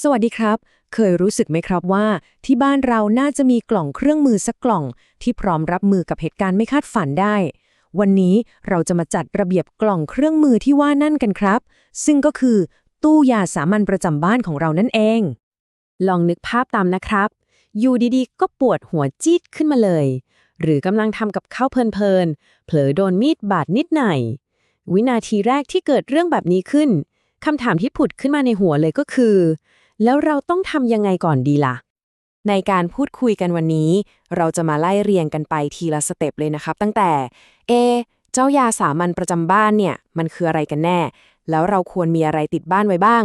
สวัสดีครับ เคยรู้สึกไหมครับว่า ที่บ้านเราน่าจะมีกล่องเครื่องมือสักกล่อง ที่พร้อมรับมือกับเหตุการณ์ไม่คาดฝันได้ วันนี้เราจะมาจัดระเบียบกล่องเครื่องมือที่ว่านั่นกันครับ ซึ่งก็คือ ตู้ยาสามัญประจำบ้านของเรานั่นเอง ลองนึกภาพตามนะครับ อยู่ดีๆ ก็ปวดหัวจี๊ดขึ้นมาเลย หรือกำลังทำกับข้าวเพลินๆเผลอโดนมีดบาดนิดหน่อยวินาทีแรกที่เกิดเรื่องแบบนี้ขึ้นคำถามที่ผุดขึ้นมาในหัวเลยก็คือ แล้วเราต้องทำยังไงก่อนดีล่ะ ในการพูดคุยกันวันนี้ เราจะมาไล่เรียงกันไปทีละสเต็ปเลยนะครับ ตั้งแต่ เอ เจ้ายาสามัญประจำบ้านเนี่ย มันคืออะไรกันแน่ แล้วเราควรมีอะไรติดบ้านไว้บ้าง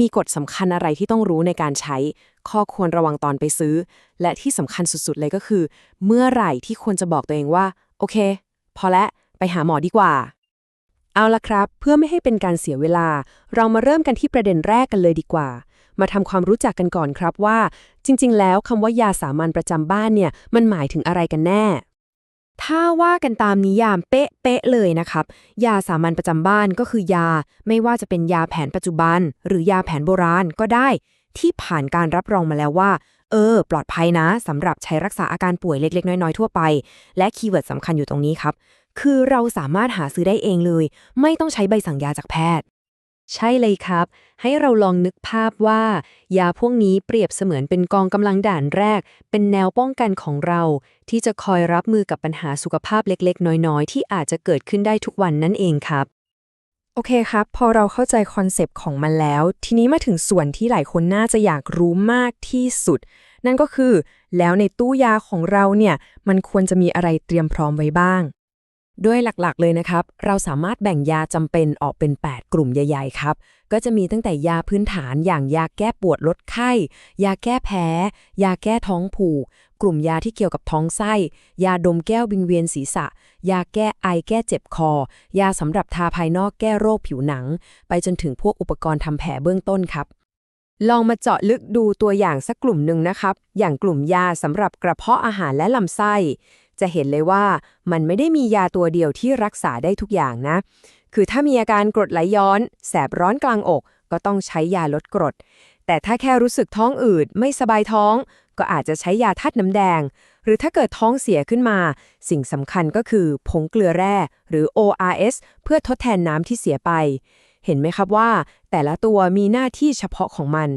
มีกฎสำคัญอะไรที่ต้องรู้ในการใช้ ข้อควรระวังตอนไปซื้อ และที่สำคัญสุดๆเลยก็คือ เมื่อไหร่ที่ควรจะบอกตัวเองว่า โอเค พอและไปหาหมอดีกว่าเอาละครับ เพื่อไม่ให้เป็นการเสียเวลา เรามาเริ่มกันที่ประเด็นแรกกันเลยดีกว่า มาทำความรู้จักกันก่อนครับว่า จริง ๆ แล้วคำว่ายาสามัญประจำบ้านเนี่ยมันหมายถึงอะไรกันแน่ ถ้าว่ากันตามนิยามเป๊ะๆเลยนะครับ ยาสามัญประจำบ้านก็คือยา ไม่ว่าจะเป็นยาแผนปัจจุบัน หรือยาแผนโบราณก็ได้ ที่ผ่านการรับรองมาแล้วว่า เออ ปลอดภัยนะสำหรับใช้รักษาอาการป่วยเล็ก ๆ น้อย ๆ ทั่วไป และคีย์เวิร์ดสำคัญอยู่ตรงนี้ครับคือเราสามารถหาซื้อได้เองเลย ไม่ต้องใช้ใบสั่งยาจากแพทย์ ใช่เลยครับ ให้เราลองนึกภาพว่า ยาพวกนี้เปรียบเสมือนเป็นกองกำลังด่านแรก เป็นแนวป้องกันของเรา ที่จะคอยรับมือกับปัญหาสุขภาพเล็กๆ น้อยๆ ที่อาจจะเกิดขึ้นได้ทุกวันนั่นเองครับ โอเคครับ พอเราเข้าใจคอนเซปต์ของมันแล้ว ทีนี้มาถึงส่วนที่หลายคนน่าจะอยากรู้มากที่สุด นั่นก็คือ แล้วในตู้ยาของเราเนี่ย มันควรจะมีอะไรเตรียมพร้อมไว้บ้าง ด้วยหลักๆ เลยนะครับ เราสามารถแบ่งยาจำเป็นออกเป็น 8 กลุ่มใหญ่ ๆ ครับ ก็จะมีตั้งแต่ยาพื้นฐานอย่างยาแก้ปวดลดไข้ ยาแก้แพ้ ยาแก้ท้องผูก กลุ่มยาที่เกี่ยวกับท้องไส้ ยาดมแก้ววิงเวียนศีรษะ ยาแก้ไอแก้เจ็บคอ ยาสำหรับทาภายนอกแก้โรคผิวหนัง ไปจนถึงพวกอุปกรณ์ทำแผลเบื้องต้นครับลองมาเจาะลึกดูตัวอย่างสักกลุ่มหนึ่งนะครับ อย่างกลุ่มยาสำหรับกระเพาะอาหารและลำไส้ จะเห็นเลยว่ามันไม่ได้มียาตัวเดียวที่รักษาได้ทุกอย่างนะ คือถ้ามีอาการกรดไหลย้อน แสบร้อนกลางอก ก็ต้องใช้ยาลดกรด แต่ถ้าแค่รู้สึกท้องอืดไม่สบายท้อง ก็อาจจะใช้ยาธาตุน้ำแดง หรือถ้าเกิดท้องเสียขึ้นมา สิ่งสำคัญก็คือผงเกลือแร่ หรือ ORS เพื่อทดแทนน้ำที่เสียไป เห็นไหมครับว่า แต่ละตัวมีหน้าที่เฉพาะของมัน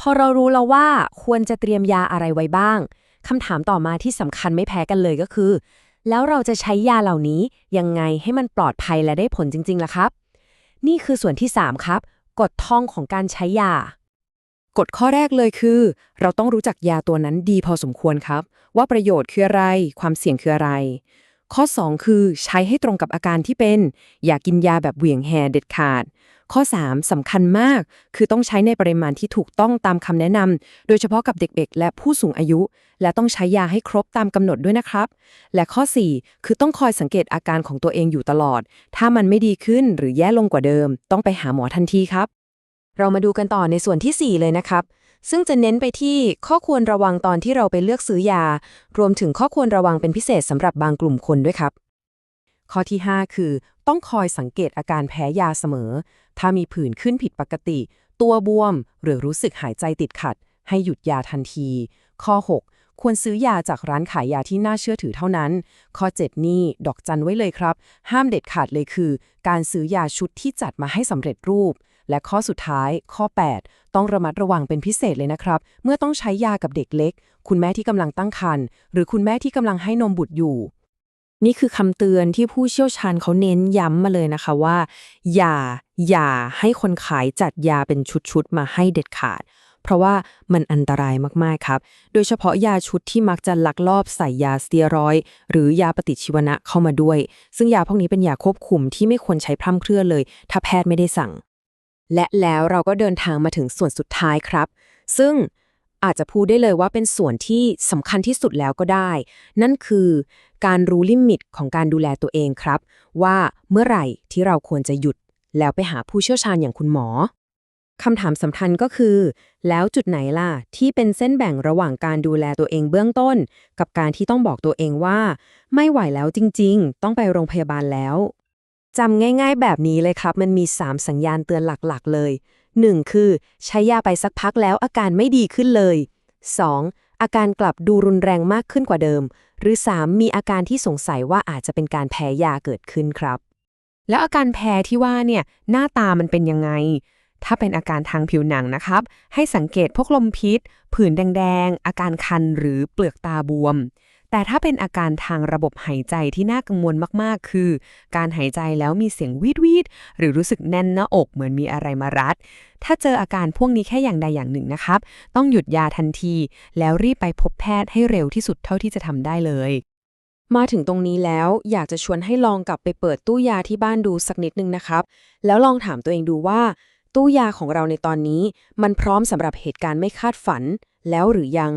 พอเรารู้แล้วว่าควรจะเตรียมยาอะไรไว้บ้าง คำถามต่อมาที่สำคัญไม่แพ้กันเลยก็คือ แล้วเราจะใช้ยาเหล่านี้ยังไงให้มันปลอดภัยและได้ผลจริงๆล่ะครับ นี่คือส่วนที่ 3 ครับ กฎท่องของการใช้ยากฎข้อแรกเลยคือ เราต้องรู้จักยาตัวนั้นดีพอสมควรครับ ว่าประโยชน์คืออะไร ความเสี่ยงคืออะไร ข้อ 2 คือใช้ให้ตรงกับอาการที่เป็น อย่ากินยาแบบเหวี่ยงแหเด็ดขาด ข้อ 3สำคัญมาก คือต้องใช้ในปริมาณที่ถูกต้องตามคำแนะนำโดยเฉพาะกับเด็กๆ และผู้สูงอายุ และต้องใช้ยาให้ครบตามกำหนดด้วยนะครับ และข้อ 4 คือต้องคอยสังเกตอาการของตัวเองอยู่ตลอด ถ้ามันไม่ดีขึ้นหรือแย่ลงกว่าเดิม ต้องไปหาหมอทันทีครับ เรามาดูกันต่อในส่วนที่ 4 เลยนะครับ ซึ่งจะเน้นไปที่ข้อควรระวังตอนที่เราไปเลือกซื้อยา รวมถึงข้อควรระวังเป็นพิเศษสำหรับบางกลุ่มคนด้วยครับ ข้อที่ 5 คือ ต้องคอยสังเกตอาการแพ้ยาเสมอ ถ้ามีผื่นขึ้นผิดปกติ ตัวบวม หรือรู้สึกหายใจติดขัด ให้หยุดยาทันที ข้อ 6 ควรซื้อยาจากร้านขายยาที่น่าเชื่อถือเท่านั้น ข้อ 7 นี่ดอกจันไว้เลยครับ ห้ามเด็ดขาดเลยคือ การซื้อยาชุดที่จัดมาให้สำเร็จรูป และข้อสุดท้าย ข้อ 8 ต้องระมัดระวังเป็นพิเศษเลยนะครับ เมื่อต้องใช้ยากับเด็กเล็ก คุณแม่ที่กำลังตั้งครรภ์หรือคุณแม่ที่กำลังให้นมบุตรอยู่ นี่คือคำเตือนที่ผู้เชี่ยวชาญเขาเน้นย้ำมาเลยนะคะว่า อย่า อย่าให้คนขายจัดยาเป็นชุดๆมาให้เด็ดขาด เพราะว่ามันอันตรายมากๆครับ โดยเฉพาะยาชุดที่มักจะลักลอบใส่ยาสเตียรอยหรือยาปฏิชีวนะเข้ามาด้วย ซึ่งยาพวกนี้เป็นยาควบคุมที่ไม่ควรใช้พร่ำเพรื่อเลย ถ้าแพทย์ไม่ได้สั่ง และแล้วเราก็เดินทางมาถึงส่วนสุดท้ายครับ ซึ่งอาจจะพูดได้เลยว่าเป็นส่วนที่สำคัญที่สุดแล้วก็ได้ นั่นคือการรู้ลิมิตของการดูแลตัวเองครับ ว่าเมื่อไหร่ที่เราควรจะหยุด แล้วไปหาผู้เชี่ยวชาญอย่างคุณหมอคำถามสำคัญก็คือ แล้วจุดไหนล่ะ ที่เป็นเส้นแบ่งระหว่างการดูแลตัวเองเบื้องต้น กับการที่ต้องบอกตัวเองว่า ไม่ไหวแล้วจริง ๆ ต้องไปโรงพยาบาลแล้ว จำง่ายๆแบบนี้เลยครับ มันมี 3 สัญญาณเตือนหลักๆเลย 1. คือ ใช้ยาไปสักพักแล้วอาการไม่ดีขึ้นเลย 2. อาการกลับดูรุนแรงมากขึ้นกว่าเดิม หรือ 3. มีอาการที่สงสัยว่าอาจจะเป็นการแพ้ยาเกิดขึ้นครับ แล้วอาการแพ้ที่ว่าเนี่ยหน้าตามันเป็นยังไง ถ้าเป็นอาการทางผิวหนังนะครับ ให้สังเกตพวกลมพิษ ผื่นแดง ๆ อาการคันหรือเปลือกตาบวม แต่ถ้าเป็นอาการทางระบบหายใจที่น่ากังวลมากๆ คือ การหายใจแล้วมีเสียงวีดวีดหรือรู้สึกแน่นหน้าอกเหมือนมีอะไรมารัด ถ้าเจออาการพวกนี้แค่อย่างใดอย่างหนึ่งนะครับ ต้องหยุดยาทันที แล้วรีบไปพบแพทย์ให้เร็วที่สุดเท่าที่จะทำได้เลยมาถึงตรงนี้แล้วอยากจะชวนให้ลองกลับไปเปิดตู้ยาที่บ้านดูสักนิดนึงนะครับ แล้วลองถามตัวเองดูว่า ตู้ยาของเราในตอนนี้ มันพร้อมสำหรับเหตุการณ์ไม่คาดฝัน แล้วหรือยัง